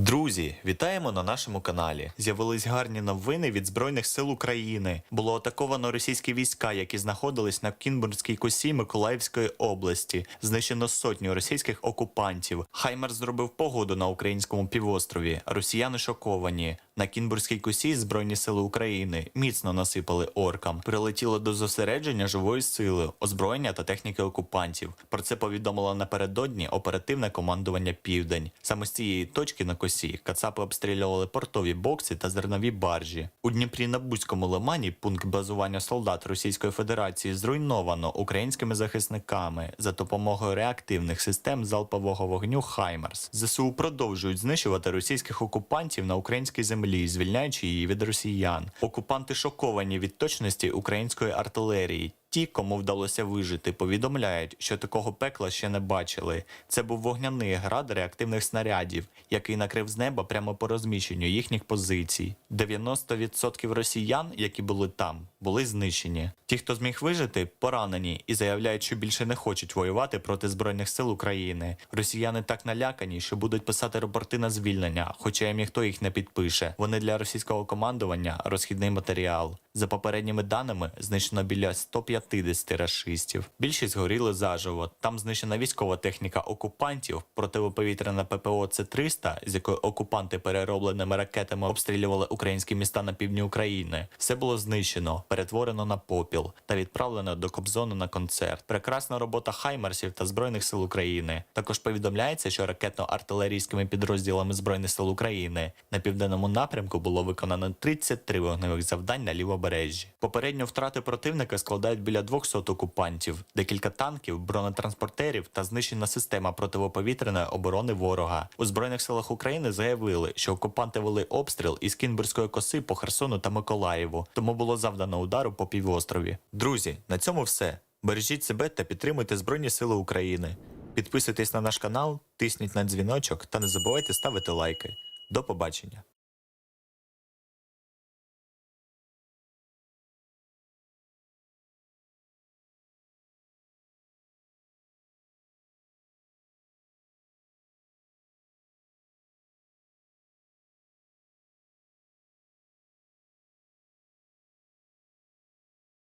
Друзі, вітаємо на нашому каналі. З'явились гарні новини від Збройних сил України. Було атаковано російські війська, які знаходились на Кінбурнській косі Миколаївської області. Знищено сотню російських окупантів. Хаймер зробив погоду на українському півострові. Росіяни шоковані. На Кінбурзькій косі Збройні сили України міцно насипали оркам. Прилетіло до зосередження живої сили, озброєння та техніки окупантів. Про це повідомило напередодні оперативне командування Південь. Саме з цієї точки на косі кацапи обстрілювали портові бокси та зернові баржі. У Дніпрі на Бузькому лимані пункт базування солдат Російської Федерації зруйновано українськими захисниками за допомогою реактивних систем залпового вогню Хаймерс. ЗСУ продовжують знищувати російських окупантів на українській землі, звільняючи її від росіян. Окупанти шоковані від точності української артилерії. Ті, кому вдалося вижити, повідомляють, що такого пекла ще не бачили. Це був вогняний град реактивних снарядів, який накрив з неба прямо по розміщенню їхніх позицій. 90% росіян, які були там, були знищені. Ті, хто зміг вижити, поранені і заявляють, що більше не хочуть воювати проти збройних сил України. Росіяни так налякані, що будуть писати рапорти на звільнення, хоча їм ніхто їх не підпише. Вони для російського командування розхідний матеріал. За попередніми даними, знищено біля 150 рашистів. Більшість згоріли заживо. Там знищена військова техніка окупантів, противоповітряна ППО С-300, з якої окупанти переробленими ракетами обстрілювали українські міста на півдні України. Все було знищено, перетворено на попіл та відправлено до Кобзону на концерт. Прекрасна робота Хаймерсів та Збройних сил України. Також повідомляється, що ракетно-артилерійськими підрозділами Збройних сил України на південному напрямку було виконано 33 вогневих завдань на лівобережжі. Попередньо втрати противника складають біля 200 окупантів, декілька танків, бронетранспортерів та знищена система противоповітряної оборони ворога. У збройних силах України заявили, що окупанти вели обстріл із Кінбурзької коси по Херсону та Миколаєву, тому було завдано удару по півострові. Друзі, на цьому все. Бережіть себе та підтримуйте Збройні Сили України. Підписуйтесь на наш канал, тисніть на дзвіночок та не забувайте ставити лайки. До побачення.